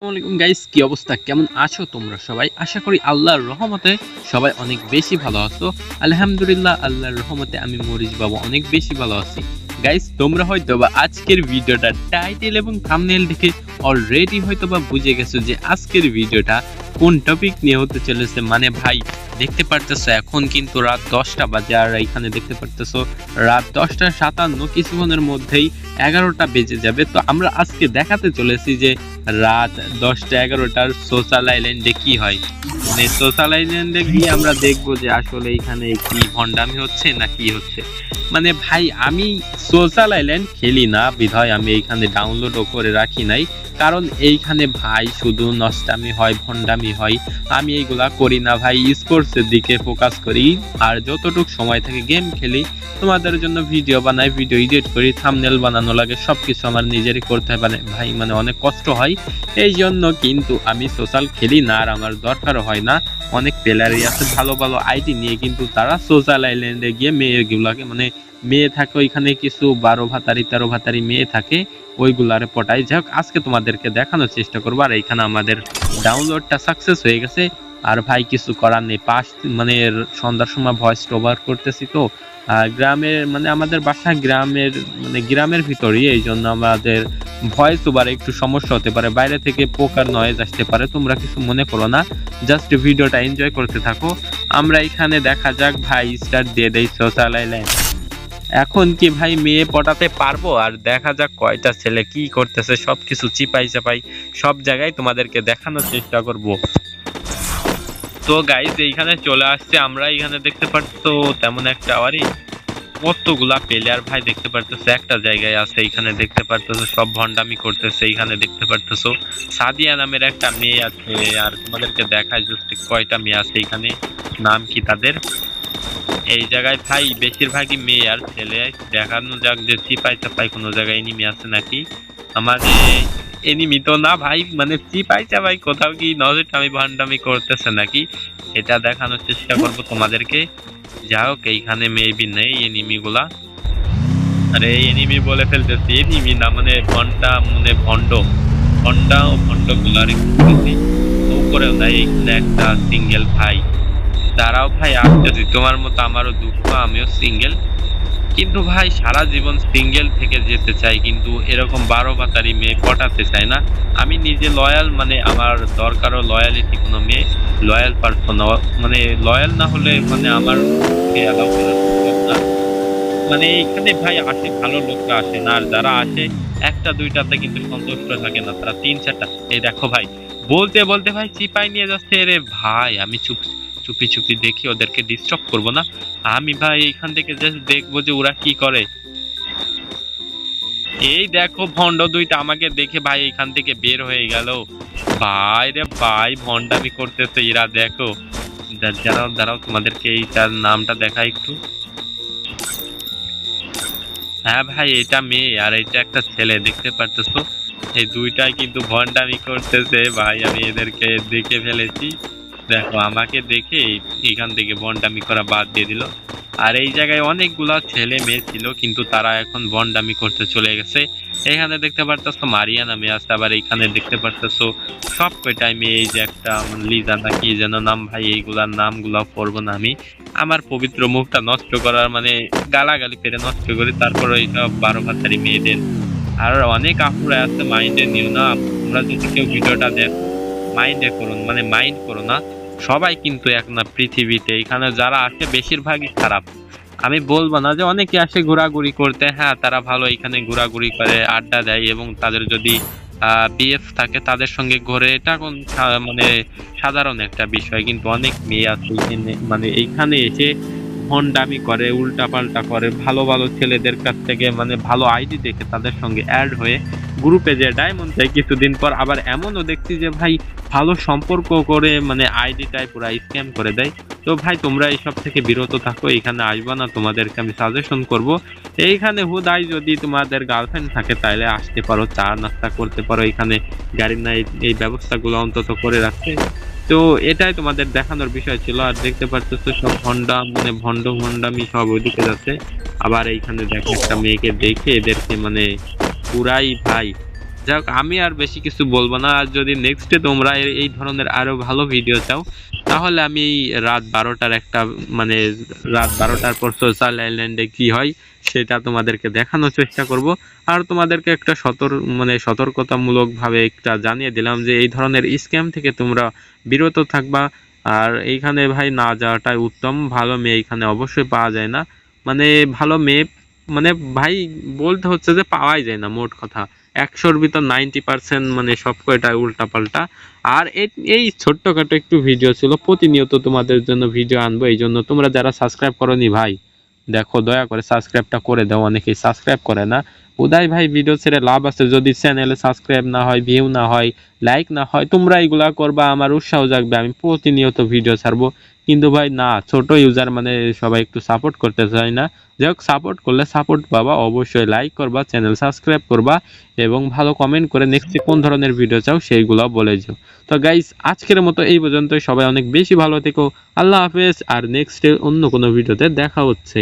আসসালামাইকুম গাইস কি অবস্থা? কেমন আছো তোমরা সবাই? আশা করি আল্লাহর রহমতে সবাই অনেক বেশি ভালো আছো। আলহামদুলিল্লাহ, আল্লাহর রহমতে আমি মরিচ বাবা অনেক বেশি ভালো আছি। গাইস তোমরা হয়তো বা আজকের ভিডিওটা টাইটেল এবং থাম্বনেল দেখে অলরেডি হয়তো বা বুঝে গেছো যে আজকের ভিডিওটা কোন টপিক নিয়ে হতে চলেছে। মানে ভাই, দেখতে পারতেছো, এখন কিন্তু রাত দশটা বাজে আর এখানে দেখতে পারতেছো, রাত দশটা সাতান্ন, কিছুক্ষণের মধ্যেই এগারোটা বেজে যাবে। তো আমরা আজকে দেখাতে চলেছি যে রাত দশটা এগারোটার সোশ্যাল আইল্যান্ডে কি হয়? মানে সোশ্যাল আইল্যান্ডে গিয়ে আমরা দেখব যে আসলে এখানে কি ভণ্ডামি হচ্ছে না কি হচ্ছে। মানে ভাই, আমি সোশ্যাল আইল্যান্ড খেলি না, বিধায় আমি এইখানে ডাউনলোডও করে রাখি নাই। কারণ এইখানে ভাই শুধু নষ্টামি হয়, ভণ্ডামি হয়। আমি এইগুলা করি না ভাই স্পোর্টসের দিকে ফোকাস করি। আর যতটুকু সময় থাকে গেম খেলি। তোমাদের জন্য ভিডিও বানাই ভিডিও এডিট করি থামনেল বানানো লাগে, সবকিছু আমার নিজেরই করতে হয়। মানে ভাই মানে অনেক কষ্ট হয়। এই জন্য কিন্তু আমি সোশ্যাল খেলি না আর আমার দরকারও হয় না। অনেক প্লেয়ারই আছে, ভালো ভালো আইডি নিয়ে কিন্তু তারা সোশ্যাল আইল্যান্ডে গিয়ে মেয়েগুলোকে মানে মেয়ে থাকে ওইখানে কিছু বারো ভাতারি, তেরো ভাতারি মেয়ে থাকে, ওইগুলারে পটাই। যাই আজকে তোমাদেরকে দেখানোর চেষ্টা করব। আর এইখানে আমাদের ডাউনলোডটা সাকসেস হয়ে গেছে। আর ভাই, কিছু করার নেই। পাশ মানে সন্ধ্যার সময় ভয়েস ওভার করতেছি তো। গ্রামের মানে আমাদের বাসা গ্রামের মানে গ্রামের ভিতরেই, এই জন্য আমাদের ভয়েস ওভারে একটু সমস্যা হতে পারে। বাইরে থেকে পোকার নয়েজ আসতে পারে। তোমরা কিছু মনে করো না। জাস্ট ভিডিওটা এনজয় করতে থাকো। আমরা এখানে দেখা যাক, ভাই স্টার্ট দিয়ে দেই সোশ্যাল আইল্যান্ড এখন কি ভাই, মেয়ে পটাতে পারব? আর দেখা যাক কয়টা ছেলে কি করতেছে। সবকিছু চিপাই চাপাই সব জায়গায় তোমাদেরকে দেখানোর চেষ্টা করব। তো গাইজ এইখানে চলে আসছে আমরা। এখানে দেখতে পারতো তেমন একটা আবারই কতগুলা প্লেয়ার ভাই, দেখতে পারতেছে, একটা জায়গায় আছে এখানে দেখতে পারতেছো, সব ভন্ডামি করতেছে এখানে দেখতে পারতেছো। সাদিয়া নামের একটা মেয়ে আছে, আর তোমাদেরকে দেখায় জাস্ট কয়টা মেয়ে আছে এখানে নাম কি তাদের? এই জায়গায় ভাই, বেশিরভাগই মেয়ে আর ছেলে। দেখানো যাক যে চিপাই চাপাই কোনো জায়গায় এনিমি আছে নাকি? আমাদের এনিমি তো না ভাই মানে চিপাই চাপাই কোথাও কি নজর আমি ভন্ডামি করতেছে নাকি? এটা দেখানোর চেষ্টা করব তোমাদেরকে। যা হোক, এইখানে মেবি নেই এনিমি গুলা। আরে এনিমি বলে ফেলতেছি এনিমি না মানে ঘণ্টা মানে ভন্ড ঘণ্টা ও ভন্ডগুলার উপরেও নাই এইখানে একটা সিঙ্গেল ভাই। দাঁড়াও ভাই যদি তোমার মতো আমারও দুঃখ, আমিও সিঙ্গেল কিন্তু ভাই, সারা জীবন সিঙ্গেল থেকে যেতে চাই, কিন্তু এরকম বারো বাতারি মেয়ে পটাতে চাই না। আমি নিজে লয়াল মানে আমার দরকারও লয়ালিটি কোনো মেয়ে লয়াল পারসন মানে লয়াল না হলে মানে আমার মানে এখানে ভাই আসে ভালো লোকরা আসে না, আর যারা আসে, একটা দুইটাতে কিন্তু সন্তুষ্ট থাকে না, তারা তিন চারটা। এই দেখো ভাই, বলতে বলতে ভাই চিপাই নিয়ে যাচ্ছে রে ভাই, আমি চুপ চুপি চুপি দেখি, ওদেরকে ডিস্টার্ব করব না। আমি ভাই এখান থেকে জাস্ট দেখব যে ওরা কি করে। এই দেখো ভন্ড দুইটা আমাকে দেখে ভাই এখান থেকে বের হয়ে গেল। ভাই রে ভাই ভন্ডামি করতেছে এরা, দেখো। দাঁড়াও দাঁড়াও, তোমাদেরকে এইটার নামটা দেখা একটু। হ্যাঁ ভাই, এটা মেয়ে আর এটা একটা ছেলে, দেখতে পারতেছো? এই দুইটাই কিন্তু ভন্ডামি করতেছে ভাই, আমি এদেরকে দেখে ফেলেছি। দেখো, আমাকে দেখে এখান থেকে বন্ডামি করা বাদ দিয়ে দিল। আর এই জায়গায় অনেকগুলা ছেলে মেয়ে ছিল, কিন্তু তারা এখন বন্ডামি করতে চলে গেছে। এখানে দেখতে পারতেছো, মারিয়া নামে আছে, আবার এখানে দেখতে পারতেছো সব কয়টাই মেয়ে যে একটা লিজা না কি যেন নাম, ভাই, এইগুলার নামগুলো পড়ব না আমি। আমার পবিত্র মুখটা নষ্ট করার মানে গালাগালি পেরে নষ্ট করে, তারপর এইসব বারো ভাতারি মেয়েদের। আর অনেক আপুরা আছে, মাইন্ডে নিও না। তোমরা যদি কেউ ভিডিওটা দেখো, মাইন্ডে করুন মানে মাইন্ড করো না। সবাই কিন্তু এক না পৃথিবীতে। এখানে যারা আসে বেশিরভাগই খারাপ। আমি বলব না যে অনেকে আসে ঘোরাঘুরি করতে হ্যাঁ তারা ভালো এখানে ঘোরাঘুরি করে, আড্ডা দেয় এবং তাদের যদি বিএফ থাকে তাদের সঙ্গে ঘোরে। এটা কোন মানে সাধারণ একটা বিষয়। কিন্তু অনেক মেয়ে আছে এখানে মানে এইখানে এসে ভন্ডামি করে, উল্টাপাল্টা করে, ভালো ভালো ছেলেদের কাছ থেকে মানে ভালো আইডি দেখে তাদের সঙ্গে অ্যাড হয়ে গ্রুপে যে ডায়মন্ড চাই কিছুদিন পর আবার এমনও দেখছি যে ভাই ভালো সম্পর্ক করে মানে আইডিটাই পুরো স্ক্যাম করে দেয়। তো ভাই, তোমরা এইসব থেকে বিরত থাকো, এখানে আসবা না, তোমাদেরকে আমি সাজেশন করব। এইখানে হুদাই যদি তোমাদের গার্লফ্রেন্ড থাকে তাহলে আসতে পারো চা নাস্তা করতে পারো। এখানে গাড়ির না এই ব্যবস্থাগুলো অন্তত করে রাখতে। তো এটাই তোমাদের দেখানোর বিষয় ছিল। আর দেখতে পাচ্ছ সব ভন্ডা মানে ভন্ড ভন্ডামি সব ওইদিকে যাচ্ছে। আবার এইখানে দেখো একটা মেয়েকে দেখে এদেরকে মানে পুরাই ভাই। যাক, আমি আর বেশি কিছু বলব না। আর যদি নেক্সটে তোমরা এই ধরনের আরও ভালো ভিডিও চাও তাহলে আমি রাত বারোটার একটা মানে রাত বারোটার পর সোশ্যাল আইল্যান্ডে কি হয়, সেটা তোমাদেরকে দেখানোর চেষ্টা করব। আর তোমাদেরকে একটা সতর মানে সতর্কতামূলক ভাবে একটা জানিয়ে দিলাম যে এই ধরনের স্ক্যাম থেকে তোমরা বিরত থাকবা। আর এইখানে ভাই না যাওয়াটাই উত্তম, ভালো মেয়ে এখানে অবশ্যই পাওয়া যায় না। মানে ভালো মেয়ে মানে ভাই বলতে হচ্ছে যে পাওয়াই যায় না, মোট কথা। একশোর ভিতর নাইনটি পার্সেন্ট মানে সব কয়টা উল্টা পাল্টা আর এই- এই ছোট্টখাটো একটু ভিডিও ছিল, প্রতিনিয়ত তোমাদের জন্য ভিডিও আনব এই জন্য তোমরা যারা সাবস্ক্রাইব করনি ভাই, দেখো, দয়া করে সাবস্ক্রাইবটা করে দাও, অনেকেই সাবস্ক্রাইব করে না। উদয় ভাই ভিডিও ছেড়ে লাভ আছে। যদি চ্যানেলে সাবস্ক্রাইব না হয় ভিউ না হয় লাইক না হয়, তোমরা এগুলা করবা, আমার উৎসাহ জাগবে। আমি প্রতিনিয়ত ভিডিও ছাড়বো। কিন্তু ভাই, না, ছোট ইউজার মানে সবাই একটু সাপোর্ট করতে চায় না। যাই হোক সাপোর্ট করলে সাপোর্ট পাবা, অবশ্যই লাইক করবা চ্যানেল সাবস্ক্রাইব করবা এবং ভালো কমেন্ট করে নেক্সটে কোন ধরনের ভিডিও চাও, সেইগুলো বলে যাও তো গাইস আজকের মতো এই পর্যন্ত সবাই অনেক বেশি ভালো থেকো। আল্লাহ হাফেজ। আর নেক্সট অন্য কোনো ভিডিওতে দেখা হচ্ছে।